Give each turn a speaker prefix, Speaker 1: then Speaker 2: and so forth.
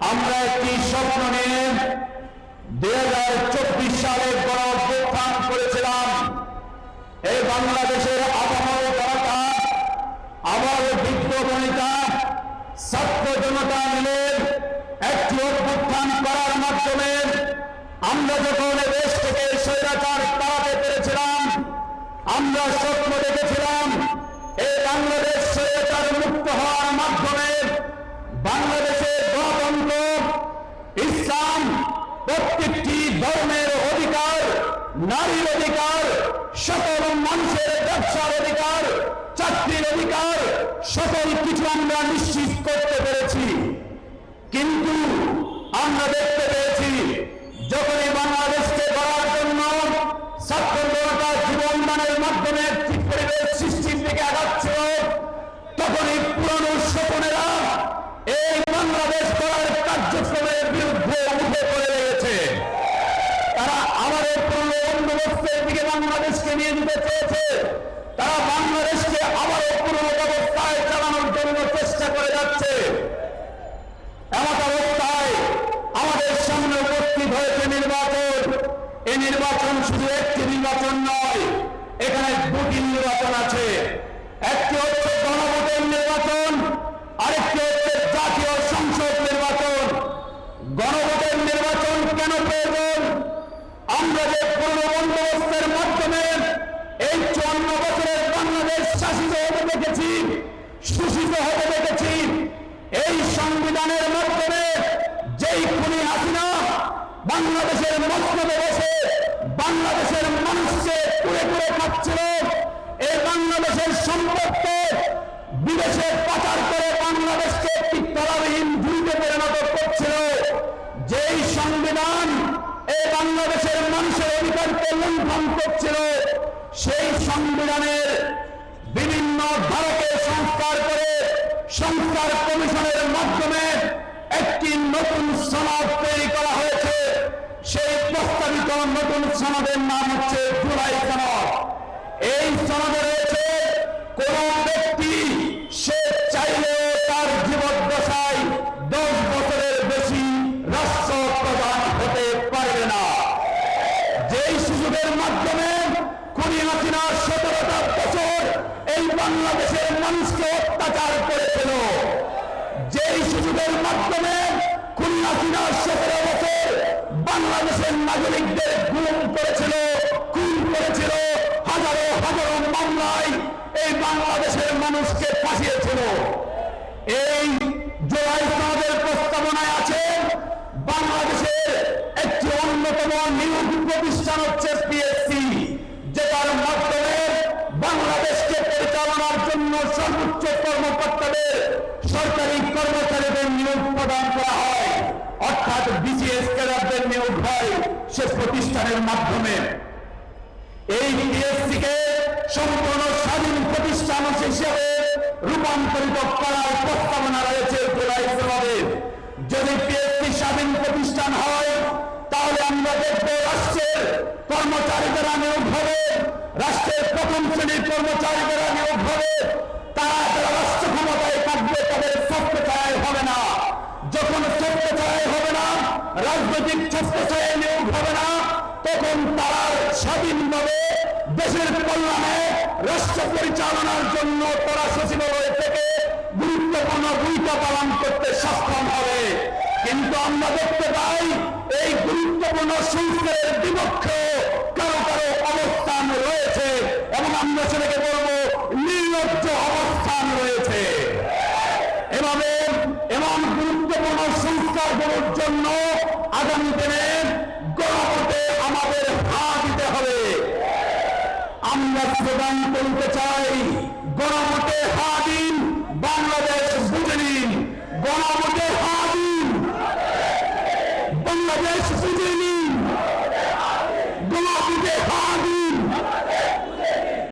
Speaker 1: আমরা একটি স্বপ্ন নিয়ে দুই হাজার চব্বিশ সালে গণ অভ্যুত্থান করেছিলাম। এই বাংলাদেশের আবহাওয়া জনতা আবার বৃদ্ধ বনিতা ছাত্র জনতা মিলে একটি অভ্যুত্থান করার মাধ্যমে আমরা যখন দেশ থেকে স্বৈরাচার তাড়াতে পেরেছিলাম, আমরা স্বপ্ন দেখেছিলাম, এই বাংলাদেশ প্রত্যেকটি ধর্মের অধিকার, নারীর অধিকার, সকল মানুষের ব্যবসার অধিকার, চাকরির অধিকার, সকল কিছু আমরা নিশ্চিত করতে নির্বাচন। এই নির্বাচন শুধু একটি নির্বাচন নয়, এখানে দুটি নির্বাচন আছে। একটি হচ্ছে গণভোটের নির্বাচন, আরেকটি হচ্ছে জাতীয় সংসদ নির্বাচন। গণভোটের নির্বাচন কেন প্রয়োজন? আমরা যে পূর্ণ বন্দোবস্তের মাধ্যমে এই চুয়ান্ন বছরের বাংলাদেশ শাসিত হতে দেখেছি, শোষিত হতে দেখেছি, এই সংবিধানের বাংলাদেশের মসনদে বসে বাংলাদেশের মানুষকে পুড়ে পুড়ে খাচ্ছিল। এই বাংলাদেশের সম্পদকে বিদেশে পাচার করে বাংলাদেশকে একটি তলাবিহীন ভূমিতে পরিণত করছিল। যেই সংবিধান এই বাংলাদেশের মানুষের অধিকারকে লঙ্ঘন করছিল, সেই সংবিধানের বিভিন্ন ধারাকে সংস্কার করে সংস্কার কমিশনের একটি নতুন সনদ তৈরি করা হয়েছে। সেই প্রস্তাবিত নতুন সনদের নাম হচ্ছে জুলাই সনদ। এই সনদে রয়েছে, কোন ব্যক্তি সে চাইলে তার জীবদ্দশায় দশ বছরের বেশি রাষ্ট্র প্রদান হতে পারবে না। যেই সুযোগের মাধ্যমে কুড়ি হাসিনা সতেরোটা বছর এই বাংলাদেশের মানুষকে অত্যাচার করেছিল। যেই সুযোগের মাধ্যমে কুড়ি হাসিনা সতেরো বছর বাংলাদেশের নাগরিকদের গুম করেছিল, খুন করেছিল, হাজারো হাজারো মামলায় এই বাংলাদেশের মানুষকে ফাঁসিয়েছিল। এই জুলাই সনদের প্রস্তাবনায় আছে, বাংলাদেশের একটি অন্যতম নিয়োগ প্রতিষ্ঠান হচ্ছে মাধ্যমে এই পিএসসি কে সম্পূর্ণ স্বাধীন প্রতিষ্ঠান হিসেবে রূপান্তরিত করার প্রস্তাবনা রয়েছে সনদে যদি পিএসসি স্বাধীন প্রতিষ্ঠান হয়, তাহলে আমরা দেখব রাষ্ট্রের কর্মচারীদেরা নিয়োগ হবে, রাষ্ট্রের প্রথম শ্রেণির কর্মচারীদেরা নিয়োগ হবে, তারা যারা রাষ্ট্র ক্ষমতায় থাকবে, তাদের স্বচ্ছতায় হবে না। যখন স্বচ্ছতায় হবে না, রাজনৈতিক স্বচ্ছতায় নিয়োগ হবে না তখন তারা স্বাধীনভাবে দেশের কল্যাণে রাষ্ট্র পরিচালনার জন্য তারা সচিবালয় থেকে গুরুত্বপূর্ণ ভূমিকা পালন করতে সক্ষম হবে। কিন্তু আমরা দেখতে পাই এই গুরুত্বপূর্ণ সংস্কারের বিপক্ষে কারও কারও অবস্থান রয়েছে এবং আমরা সেটাকে বলব নির্লজ্জ অবস্থান রয়েছে। এভাবে এমন গুরুত্বপূর্ণ সংস্কারগুলোর জন্য আগামী দিনে গণভোটে আমাদের হা দিতে হবে। আমরা স্লোগান করতে চাই, গণভোটে হা দিন, বাংলাদেশ বুঝে নিন। গণ